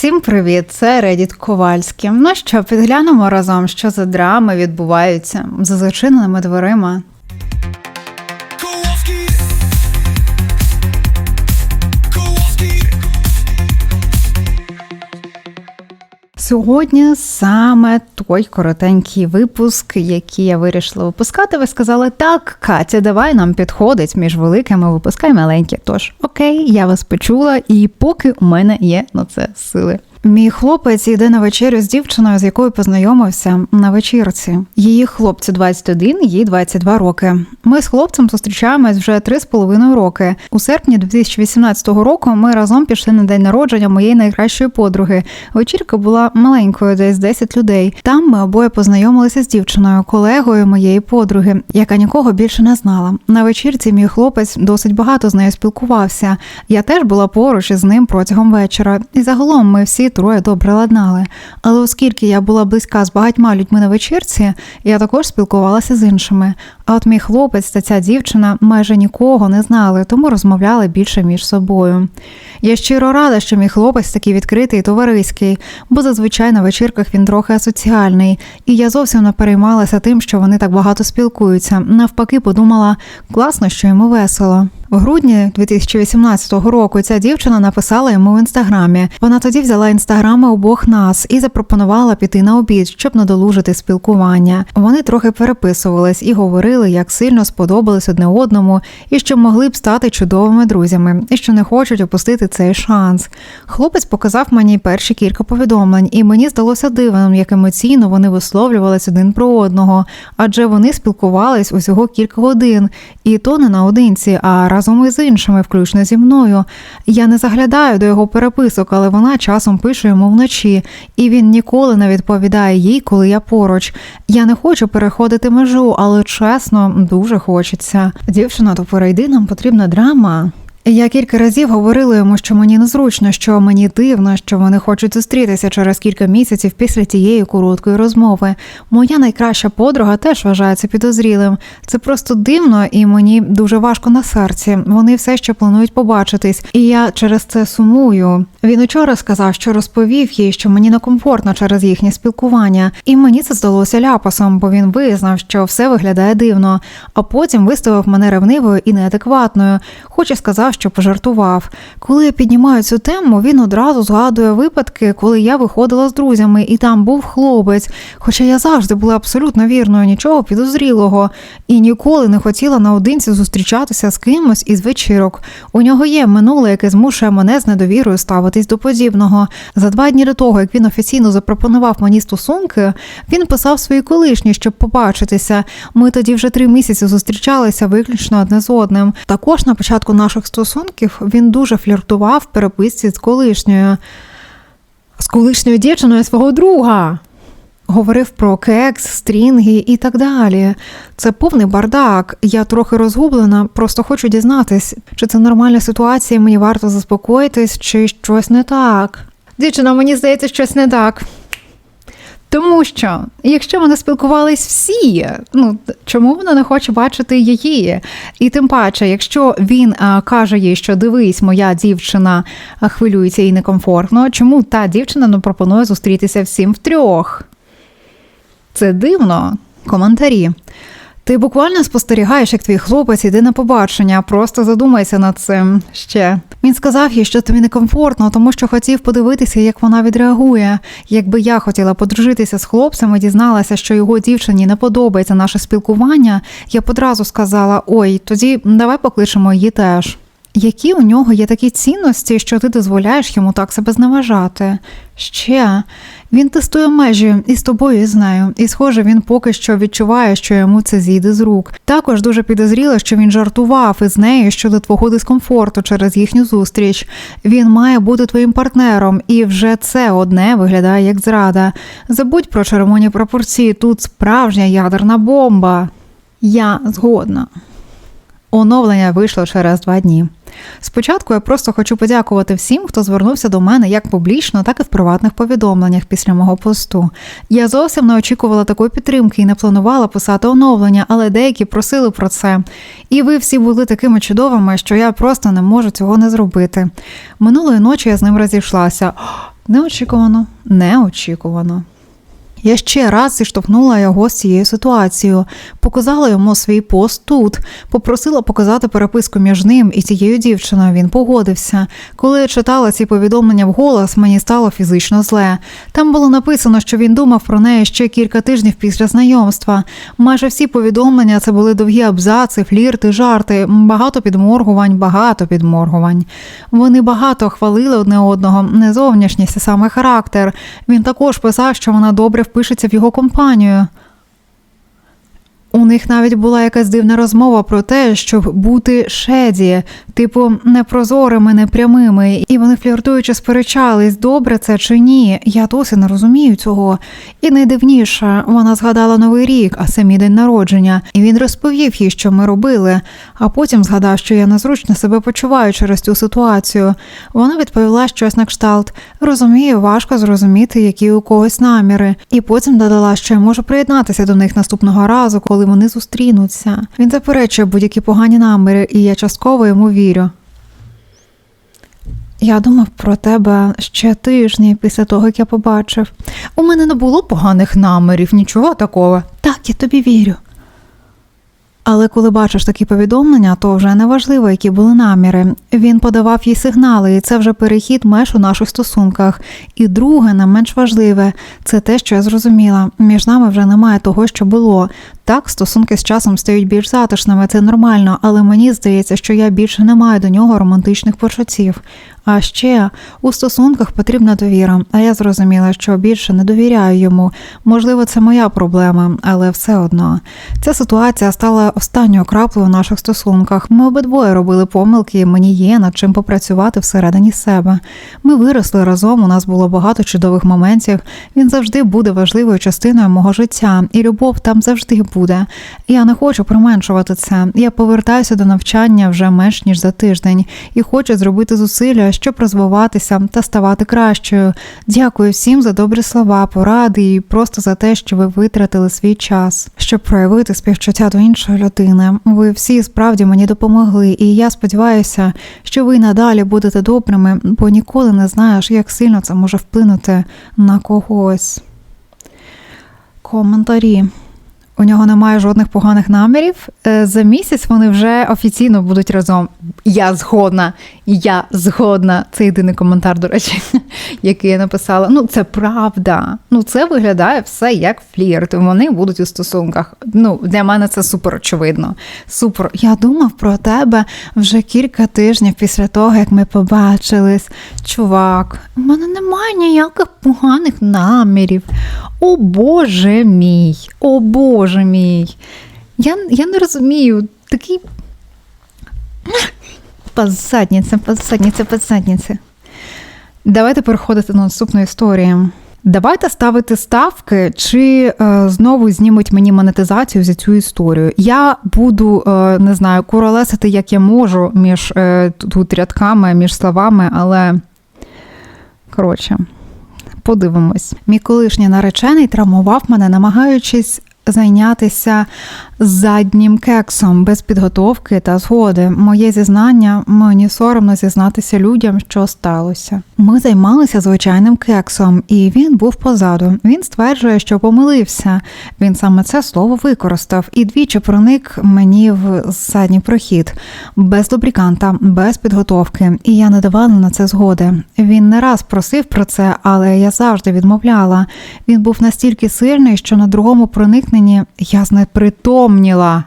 Всім привіт! Це Редіт Ковальський. Ну що, підглянемо разом, що за драми відбуваються за зачиненими дверима. Сьогодні саме той коротенький випуск, який я вирішила випускати. Ви сказали, так, Катя, давай нам підходить між великими, випускай маленькі. Тож, окей, я вас почула, і поки у мене є на це сили. Мій хлопець йде на вечерю з дівчиною, з якою познайомився на вечірці. Її хлопцю 21, їй 22 роки. Ми з хлопцем зустрічаємось вже 3,5 роки. У серпні 2018 року ми разом пішли на день народження моєї найкращої подруги. Вечірка була маленькою, десь 10 людей. Там ми обоє познайомилися з дівчиною, колегою моєї подруги, яка нікого більше не знала. На вечірці мій хлопець досить багато з нею спілкувався. Я теж була поруч із ним протягом вечора. І загалом ми всі троє добре ладнали. Але оскільки я була близька з багатьма людьми на вечірці, я також спілкувалася з іншими. А от мій хлопець та ця дівчина майже нікого не знали, тому розмовляли більше між собою. Я щиро рада, що мій хлопець такий відкритий і товариський, бо зазвичай на вечірках він трохи асоціальний, і я зовсім не переймалася тим, що вони так багато спілкуються. Навпаки, подумала, класно, що йому весело. В грудні 2018 року ця дівчина написала йому в інстаграмі. Вона тоді взяла інстаграми обох нас і запропонувала піти на обід, щоб надолужити спілкування. Вони трохи переписувались і говорили, як сильно сподобались одне одному, і що могли б стати чудовими друзями, і що не хочуть опустити цей шанс. Хлопець показав мені перші кілька повідомлень, і мені здалося дивним, як емоційно вони висловлювались один про одного, адже вони спілкувались усього кілька годин, і то не наодинці, а разом із іншими, включно зі мною. Я не заглядаю до його переписок, але вона часом пише йому вночі, і він ніколи не відповідає їй, коли я поруч. Я не хочу переходити межу, але чесно, дуже хочеться. Дівчина, то перейди, нам потрібна драма. Я кілька разів говорила йому, що мені незручно, що мені дивно, що вони хочуть зустрітися через кілька місяців після тієї короткої розмови. Моя найкраща подруга теж вважається підозрілим. Це просто дивно, і мені дуже важко на серці. Вони все ще планують побачитись, і я через це сумую. Він учора сказав, що розповів їй, що мені некомфортно через їхнє спілкування, і мені це здалося ляпасом, бо він визнав, що все виглядає дивно, а потім виставив мене ревнивою і неадекватною, хоч і сказав, що пожартував. Коли я піднімаю цю тему, він одразу згадує випадки, коли я виходила з друзями, і там був хлопець. Хоча я завжди була абсолютно вірною, нічого підозрілого, і ніколи не хотіла наодинці зустрічатися з кимось із вечірок. У нього є минуле, яке змушує мене з недовірою ставитись до подібного. За два дні до того, як він офіційно запропонував мені стосунки, він писав свої колишні, щоб побачитися. Ми тоді вже три місяці зустрічалися виключно одне з одним. Також на початку наших стосунків він дуже фліртував в переписці з колишньою. З колишньою дівчиною свого друга. Говорив про кекс, стрінги і так далі. Це повний бардак. Я трохи розгублена, просто хочу дізнатись, чи це нормальна ситуація, мені варто заспокоїтись, чи щось не так. Дівчина, мені здається, щось не так. Тому що, якщо вони спілкувались всі, ну чому вона не хоче бачити її? І тим паче, якщо він а, каже їй, що дивись, моя дівчина хвилюється і некомфортно, чому та дівчина не пропонує зустрітися всім втрьох? Це дивно. Коментарі. Ти буквально спостерігаєш, як твій хлопець іде на побачення, просто задумайся над цим ще. Він сказав їй, що тобі некомфортно, тому що хотів подивитися, як вона відреагує. Якби я хотіла подружитися з хлопцем і дізналася, що його дівчині не подобається наше спілкування, я б одразу сказала: ой, тоді давай покличемо її теж. Які у нього є такі цінності, що ти дозволяєш йому так себе зневажати? Ще він тестує межі і з тобою, і з нею. І, схоже, він поки що відчуває, що йому це зійде з рук. Також дуже підозріло, що він жартував із нею щодо твого дискомфорту через їхню зустріч. Він має бути твоїм партнером, і вже це одне виглядає як зрада. Забудь про червоні пропорції. Тут справжня ядерна бомба. Я згодна. Оновлення вийшло через два дні. Спочатку я просто хочу подякувати всім, хто звернувся до мене як публічно, так і в приватних повідомленнях після мого посту. Я зовсім не очікувала такої підтримки і не планувала писати оновлення, але деякі просили про це. І ви всі були такими чудовими, що я просто не можу цього не зробити. Минулої ночі я з ним розійшлася. Неочікувано, неочікувано. Я ще раз зіштовхнула його з цією ситуацією, показала йому свій пост тут, попросила показати переписку між ним і цією дівчиною. Він погодився. Коли я читала ці повідомлення вголос, мені стало фізично зле. Там було написано, що він думав про неї ще кілька тижнів після знайомства. Майже всі повідомлення це були довгі абзаци, флірти, жарти, багато підморгувань, багато підморгувань. Вони багато хвалили одне одного, не зовнішність, а саме характер. Він також писав, що вона добре впишеться в його компанію. У них навіть була якась дивна розмова про те, щоб бути шеді, типу непрозорими, непрямими, і вони фліртуючи сперечались, добре це чи ні. Я досі не розумію цього. І найдивніше, вона згадала новий рік, а це день народження, і він розповів їй, що ми робили. А потім згадав, що я незручно себе почуваю через цю ситуацію. Вона відповіла щось на кшталт: розумію, важко зрозуміти, які у когось наміри. І потім додала, що я можу приєднатися до них наступного разу, коли вони зустрінуться. Він заперечує будь-які погані наміри, і я частково йому вірю. Я думав про тебе ще тижні після того, як я побачив. У мене не було поганих намірів, нічого такого. Так, я тобі вірю. Але коли бачиш такі повідомлення, то вже не важливо, які були наміри. Він подавав їй сигнали, і це вже перехід меж у наших стосунках. І друге, не менш важливе, це те, що я зрозуміла. Між нами вже немає того, що було. Так, стосунки з часом стають більш затишними, це нормально, але мені здається, що я більше не маю до нього романтичних почуттів. А ще у стосунках потрібна довіра, а я зрозуміла, що більше не довіряю йому. Можливо, це моя проблема, але все одно. Ця ситуація стала останньою краплею у наших стосунках. Ми обидвоє робили помилки, і мені є над чим попрацювати всередині себе. Ми виросли разом, у нас було багато чудових моментів. Він завжди буде важливою частиною мого життя, і любов там завжди буде. Я не хочу применшувати це. Я повертаюся до навчання вже менш ніж за тиждень і хочу зробити зусилля, щоб розвиватися та ставати кращою. Дякую всім за добрі слова, поради і просто за те, що ви витратили свій час, щоб проявити співчуття до іншої людини. Ви всі справді мені допомогли, і я сподіваюся, що ви надалі будете добрими, бо ніколи не знаєш, як сильно це може вплинути на когось. Коментарі. У нього немає жодних поганих намірів. Е, За місяць вони вже офіційно будуть разом. Я згодна. Я згодна. Це єдиний коментар, до речі, який я написала. Ну, це правда. Ну, це виглядає все як флірт. Вони будуть у стосунках. Ну, для мене це супер очевидно. Супер. Я думав про тебе вже кілька тижнів після того, як ми побачились. Чувак, у мене немає ніяких поганих намірів. О Боже мій, о Боже мій. Я, я не розумію, такий. Позадниця, позадниця, позадниця. Давайте переходити до наступної історії. Давайте ставити ставки, чи е, знову знімуть мені монетизацію за цю історію. Я буду е, не знаю, куролесити, як я можу між е, тут рядками, між словами, але коротше, подивимось. Мій колишній наречений травмував мене, намагаючись зайнятися заднім кексом без підготовки та згоди. Моє зізнання мені соромно зізнатися людям, що сталося. Ми займалися звичайним кексом, і він був позаду. Він стверджує, що помилився. Він саме це слово використав і двічі проник мені в задній прохід без лубриканта, без підготовки. І я не давала на це згоди. Він не раз просив про це, але я завжди відмовляла. Він був настільки сильний, що на другому проникненні я знепритомніла.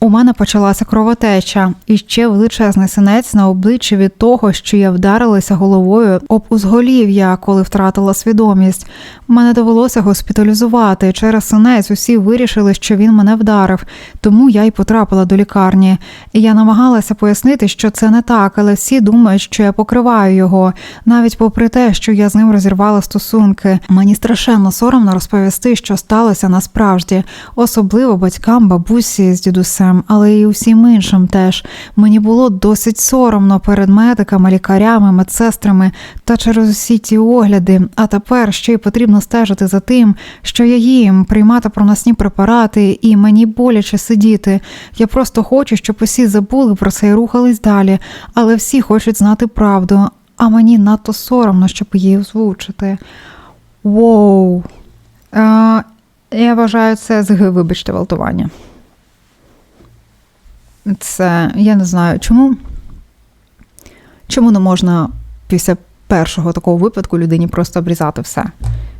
У мене почалася кровотеча і ще величезний синець на обличчі від того, що я вдарилася головою об узголів'я, коли втратила свідомість. Мене довелося госпіталізувати. Через синець усі вирішили, що він мене вдарив, тому я й потрапила до лікарні. Я намагалася пояснити, що це не так, але всі думають, що я покриваю його, навіть попри те, що я з ним розірвала стосунки. Мені страшенно соромно розповісти, що сталося насправді, особливо батькам, бабусі з дідусем, але й усім іншим теж. Мені було досить соромно перед медиками, лікарями, медсестрами та через усі ті огляди. А тепер ще й потрібно стежити за тим, що я їм, приймати проносні препарати, і мені боляче сидіти. Я просто хочу, щоб усі забули про це і рухались далі, але всі хочуть знати правду. а мені надто соромно, щоб її озвучити. Воу. Я вважаю це ЗГ, вибачте, гвалтування. Це я не знаю чому. Чому не можна після першого такого випадку людині просто обрізати все?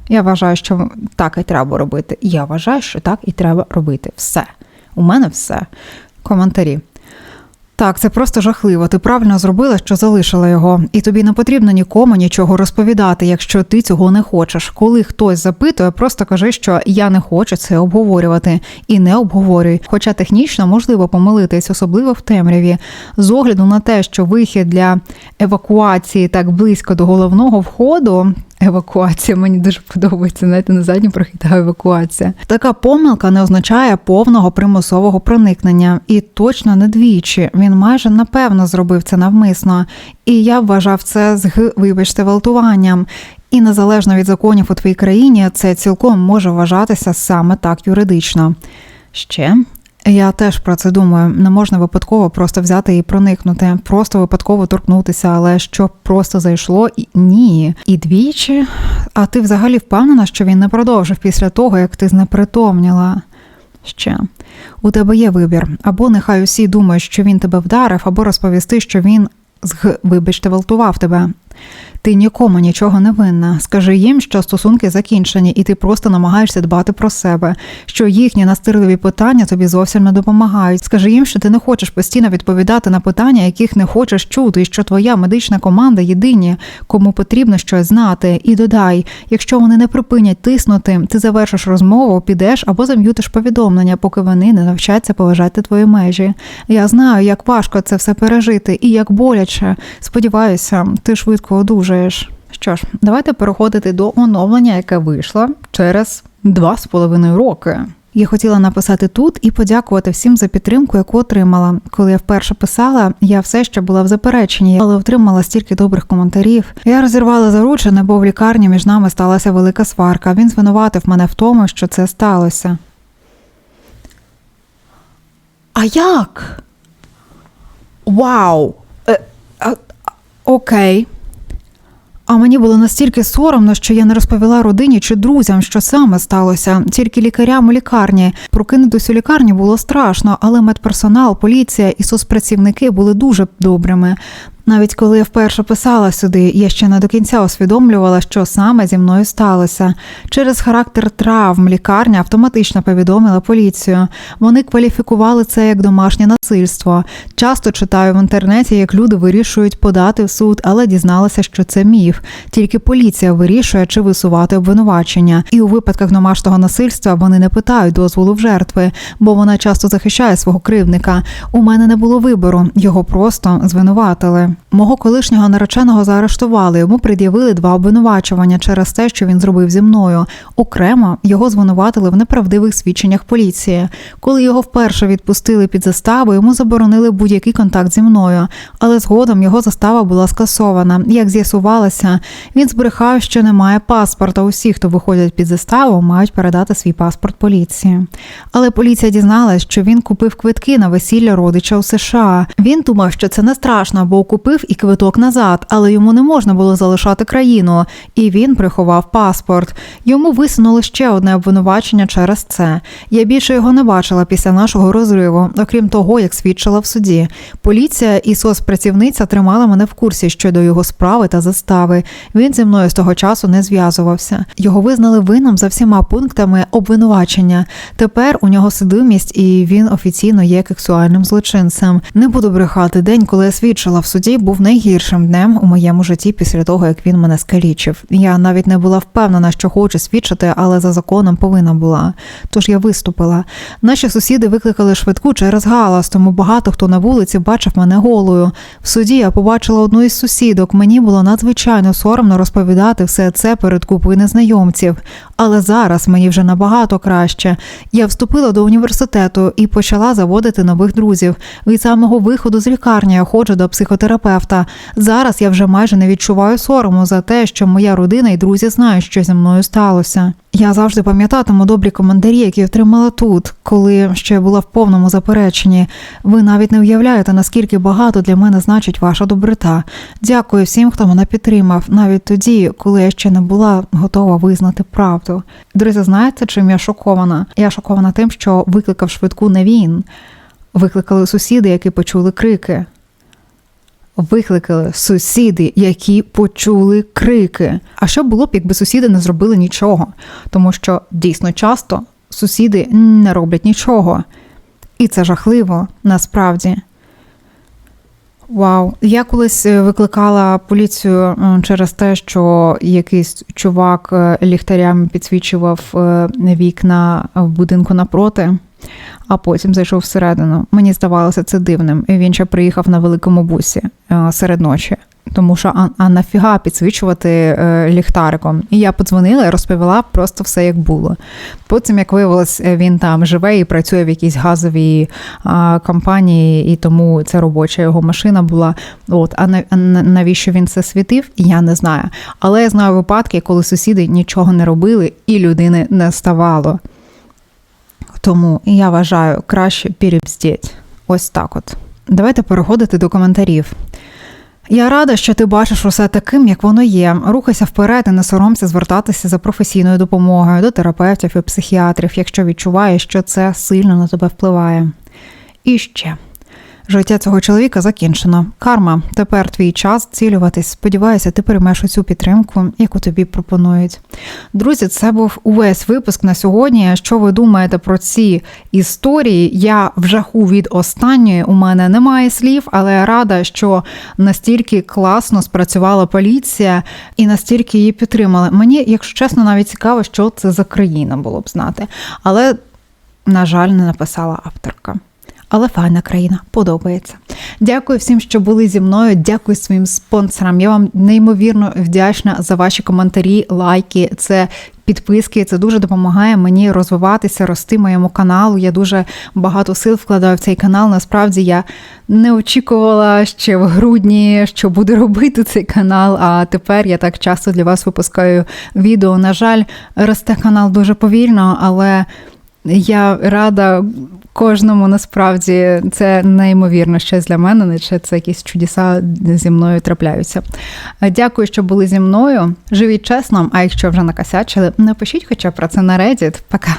Я вважаю, що так і треба робити. Я вважаю, що так і треба робити все. У мене все. Коментарі. Так, це просто жахливо. Ти правильно зробила, що залишила його, і тобі не потрібно нікому нічого розповідати, якщо ти цього не хочеш. Коли хтось запитує, просто кажи, що я не хочу це обговорювати, і не обговорюй. Хоча технічно можливо помилитись, особливо в темряві, з огляду на те, що вихід для евакуації так близько до головного входу. Евакуація мені дуже подобається. Знаєте, на задній прохідає евакуація. Така помилка не означає повного примусового проникнення, і точно не двічі. Він майже напевно зробив це навмисно. І я вважав це з вибачте, гвалтуванням. І незалежно від законів у твоїй країні, це цілком може вважатися саме так юридично. Ще я теж про це думаю. Не можна випадково просто взяти і проникнути, просто випадково торкнутися, але що просто зайшло, і ні. І двічі. А ти взагалі впевнена, що він не продовжив після того, як ти знепритомніла? Ще у тебе є вибір, або нехай усі думають, що він тебе вдарив, або розповісти, що він зг, вибачте, гвалтував тебе. Ти нікому нічого не винна. Скажи їм, що стосунки закінчені, і ти просто намагаєшся дбати про себе, що їхні настирливі питання тобі зовсім не допомагають. Скажи їм, що ти не хочеш постійно відповідати на питання, яких не хочеш чути, і що твоя медична команда єдині, кому потрібно щось знати. І додай, якщо вони не припинять тиснути, ти завершиш розмову, підеш або зам'ютиш повідомлення, поки вони не навчаться поважати твої межі. Я знаю, як важко це все пережити і як боляче. Сподіваюся, ти швидко одужаєш. Що ж, давайте переходити до оновлення, яке вийшло через два з половиною роки. Я хотіла написати тут і подякувати всім за підтримку, яку отримала. Коли я вперше писала, я все ще була в запереченні, але отримала стільки добрих коментарів. Я розірвала заручене, бо в лікарні між нами сталася велика сварка. Він звинуватив мене в тому, що це сталося. А як? Вау! Е, а, окей. А мені було настільки соромно, що я не розповіла родині чи друзям, що саме сталося. Тільки лікарям у лікарні. Прокинутись у лікарні було страшно, але медперсонал, поліція і соцпрацівники були дуже добрими. Навіть коли я вперше писала сюди, я ще не до кінця усвідомлювала, що саме зі мною сталося. Через характер травм лікарня автоматично повідомила поліцію. Вони кваліфікували це як домашнє насильство. Часто читаю в інтернеті, як люди вирішують подати в суд, але дізналася, що це міф. Тільки поліція вирішує, чи висувати обвинувачення. І у випадках домашнього насильства вони не питають дозволу в жертви, бо вона часто захищає свого кривника. У мене не було вибору, його просто звинуватили. Мого колишнього нареченого заарештували. Йому пред'явили два обвинувачування через те, що він зробив зі мною. Окремо його звинуватили в неправдивих свідченнях поліції. Коли його вперше відпустили під заставу, йому заборонили будь-який контакт зі мною. Але згодом його застава була скасована. Як з'ясувалося, він збрехав, що немає паспорта. Усі, хто виходять під заставу, мають передати свій паспорт поліції. Але поліція дізналась, що він купив квитки на весілля родича у США. Він думав, що це не страшно, бо купив і квиток назад, але йому не можна було залишати країну, і він приховав паспорт. Йому висунули ще одне обвинувачення через це. Я більше його не бачила після нашого розриву, окрім того, як свідчила в суді. Поліція і соцпрацівниця тримали мене в курсі щодо його справи та застави. Він зі мною з того часу не зв'язувався. Його визнали винним за всіма пунктами обвинувачення. Тепер у нього судимість, і він офіційно є сексуальним злочинцем. Не буду брехати. День, коли я свідчила в суді, був найгіршим днем у моєму житті після того, як він мене скалічив. Я навіть не була впевнена, що хочу свідчити, але за законом повинна була. Тож я виступила. Наші сусіди викликали швидку через галас, тому багато хто на вулиці бачив мене голою. В суді я побачила одну із сусідок. Мені було надзвичайно соромно розповідати все це перед купою незнайомців. Але зараз мені вже набагато краще. Я вступила до університету і почала заводити нових друзів. Від самого виходу з лікарні я ходжу до психотерапевта терапевта. Зараз я вже майже не відчуваю сорому за те, що моя родина і друзі знають, що зі мною сталося. Я завжди пам'ятатиму добрі коментарі, які отримала тут, коли ще була в повному запереченні. Ви навіть не уявляєте, наскільки багато для мене значить ваша доброта. Дякую всім, хто мене підтримав, навіть тоді, коли я ще не була готова визнати правду. Друзі, знаєте, чим я шокована? Я шокована тим, що викликав швидку не він. Викликали сусіди, які почули крики. Викликали сусіди, які почули крики. А що було б, якби сусіди не зробили нічого? Тому що дійсно часто сусіди не роблять нічого. І це жахливо насправді. Вау, я колись е, викликала поліцію через те, що якийсь чувак е, ліхтарями підсвічував е, вікна в будинку напроти, а потім зайшов всередину. Мені здавалося це дивним. Він ще приїхав на великому бусі е, серед ночі. Тому що а, а нафіга підсвічувати е, ліхтариком? І я подзвонила і розповіла просто все як було. Потім, як виявилось, е, він там живе і працює в якійсь газовій а, компанії, і тому це робоча його машина була. От, а на- навіщо він це світив, я не знаю. Але я знаю випадки, коли сусіди нічого не робили і людини не ставало. Тому я вважаю краще перебздіть. Ось так от. Давайте переходити до коментарів. Я рада, що ти бачиш усе таким, як воно є. Рухайся вперед і не соромся звертатися за професійною допомогою до терапевтів і психіатрів, якщо відчуваєш, що це сильно на тебе впливає. І ще. Життя цього чоловіка закінчено. Карма, тепер твій час цілюватись. Сподіваюся, ти приймеш оцю підтримку, яку тобі пропонують. Друзі, це був увесь випуск на сьогодні. Що ви думаєте про ці історії? Я в жаху від останньої. У мене немає слів, але я рада, що настільки класно спрацювала поліція і настільки її підтримали. Мені, якщо чесно, навіть цікаво, що це за країна було б знати. Але, на жаль, не написала авторка. Але файна країна подобається. Дякую всім, що були зі мною. Дякую своїм спонсорам. Я вам неймовірно вдячна за ваші коментарі, лайки. Це підписки. Це дуже допомагає мені розвиватися, рости моєму каналу. Я дуже багато сил вкладаю в цей канал. Насправді я не очікувала ще в грудні, що буду робити цей канал. А тепер я так часто для вас випускаю відео. На жаль, росте канал дуже повільно, але. Я рада кожному насправді це неймовірно щось для мене, наче це якісь чудеса зі мною трапляються. Дякую, що були зі мною. Живіть чесно, а якщо вже накосячили, напишіть хоча про це на Reddit. Пока.